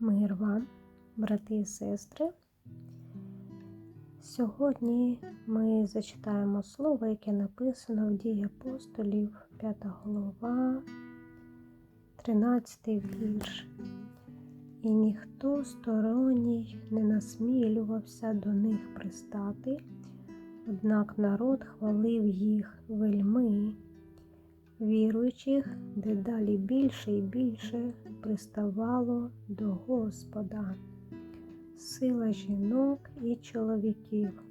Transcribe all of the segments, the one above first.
Мир вам, брати і сестри. Сьогодні ми зачитаємо слово, яке написано в дії апостолів, 5 голова, 13 вірш. І ніхто сторонній не насмілювався до них пристати, однак народ хвалив їх вельми, віруючих дедалі більше і більше приставало до Господа, сила жінок і чоловіків.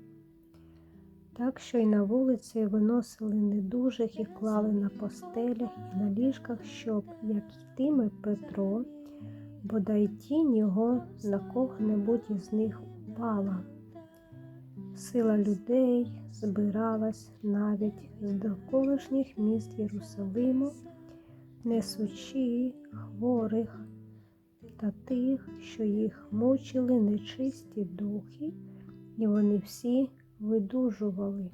Так що й на вулиці виносили недужих і клали на постелях і на ліжках, щоб, як йтиме Петро, бодай тінь його на кого-небудь із них упала. Сила людей збиралась навіть з довколишніх міст Єрусалиму, несучи хворих та тих, що їх мучили нечисті духи, і вони всі видужували.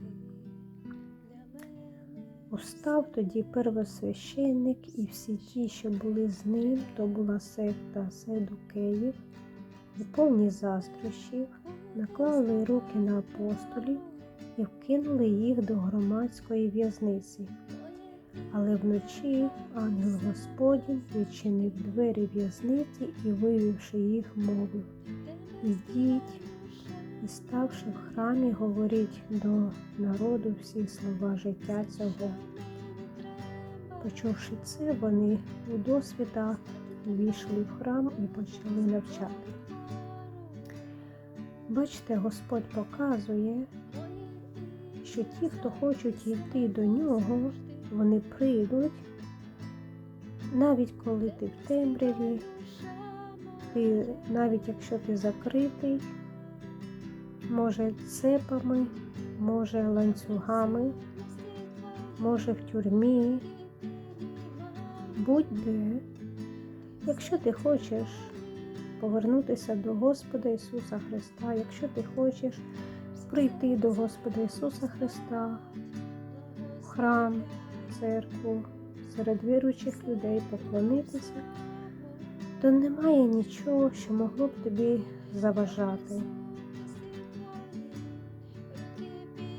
Устав тоді первосвященник і всі ті, що були з ним, то була секта Седукеїв, і повні заздрощів, наклали руки на апостолів і вкинули їх до громадської в'язниці. Але вночі ангел Господень відчинив двері в'язниці і, вивівши їх, мовив Ідіть і, ставши в храмі, говоріть до народу всі слова життя цього. Почувши це, вони у досвіта війшли в храм і почали навчати. Бачите, Господь показує, що ті, хто хочуть йти до нього, вони прийдуть, навіть коли ти в темряві, ти, навіть якщо ти закритий, може цепами, може ланцюгами, може в тюрмі, будь-де, якщо ти хочеш повернутися до Господа Ісуса Христа, якщо ти хочеш прийти до Господа Ісуса Христа в храм, в церкву, серед віруючих людей поклонитися, то немає нічого, що могло б тобі заважати.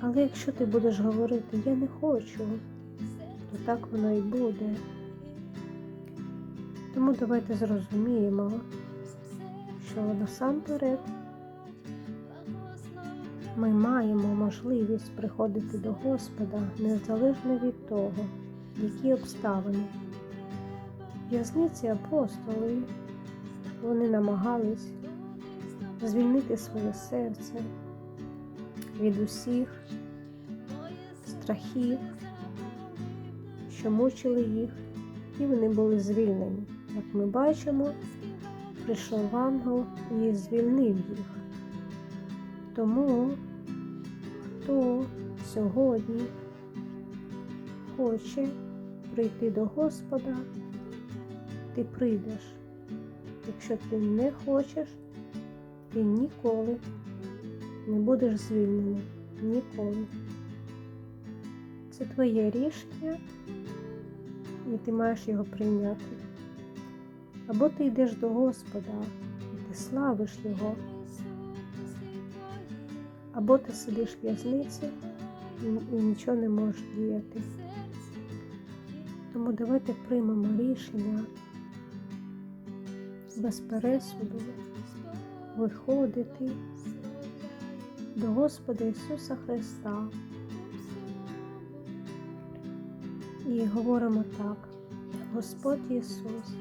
Але якщо ти будеш говорити Я не хочу, то так воно і буде. Тому давайте зрозуміємо, що насамперед ми маємо можливість приходити до Господа незалежно від того, які обставини. В'язниці апостоли вони намагались звільнити своє серце від усіх страхів, що мучили їх, і вони були звільнені. Як ми бачимо, прийшов ангел і звільнив їх. Тому, хто сьогодні хоче прийти до Господа, ти прийдеш. Якщо ти не хочеш, ти ніколи не будеш звільнений. Ніколи. Це твоє рішення, і ти маєш його прийняти. Або ти йдеш до Господа, і ти славиш Його, або ти сидиш в в'язниці і, нічого не можеш діяти. Тому давайте приймемо рішення без пересуду виходити до Господа Ісуса Христа. І говоримо так, Господь Ісус,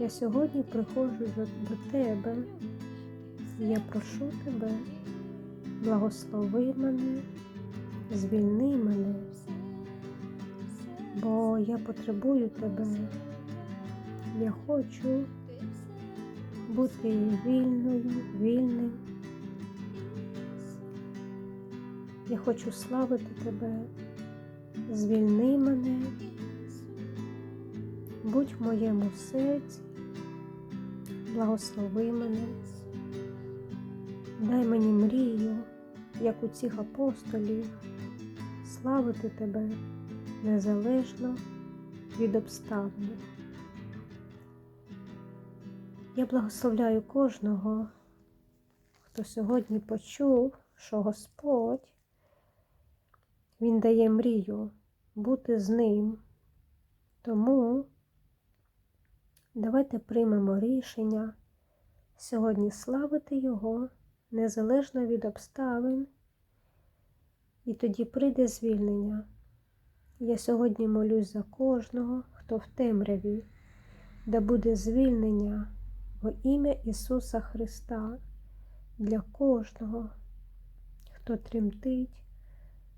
я сьогодні приходжу до, Тебе, я прошу Тебе, благослови мене, звільни мене, бо я потребую Тебе, я хочу бути вільною, вільним. Я хочу славити Тебе, звільни мене, будь в моєму серці, благослови мене, дай мені мрію, як у цих апостолів, славити Тебе незалежно від обставин. Я благословляю кожного, хто сьогодні почув, що Господь, Він дає мрію бути з ним. Тому давайте приймемо рішення сьогодні славити Його незалежно від обставин, і тоді прийде звільнення. Я сьогодні молюсь за кожного, хто в темряві, де буде звільнення во ім'я Ісуса Христа для кожного, хто тремтить,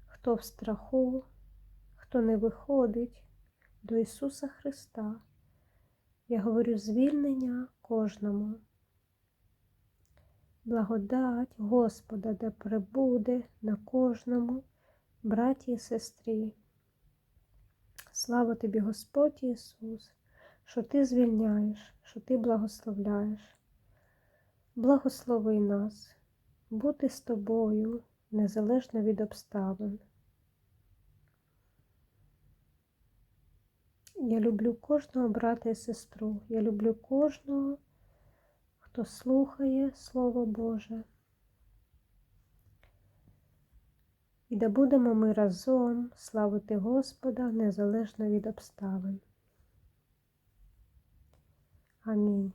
хто в страху, хто не виходить до Ісуса Христа. Я говорю звільнення кожному. Благодать Господа да пребуде на кожному, браті і сестрі. Слава тобі, Господь Ісус, що Ти звільняєш, що Ти благословляєш. Благослови нас, бути з тобою незалежно від обставин. Я люблю кожного брата і сестру. Я люблю кожного, хто слухає Слово Боже. І да будемо ми разом славити Господа незалежно від обставин. Амінь.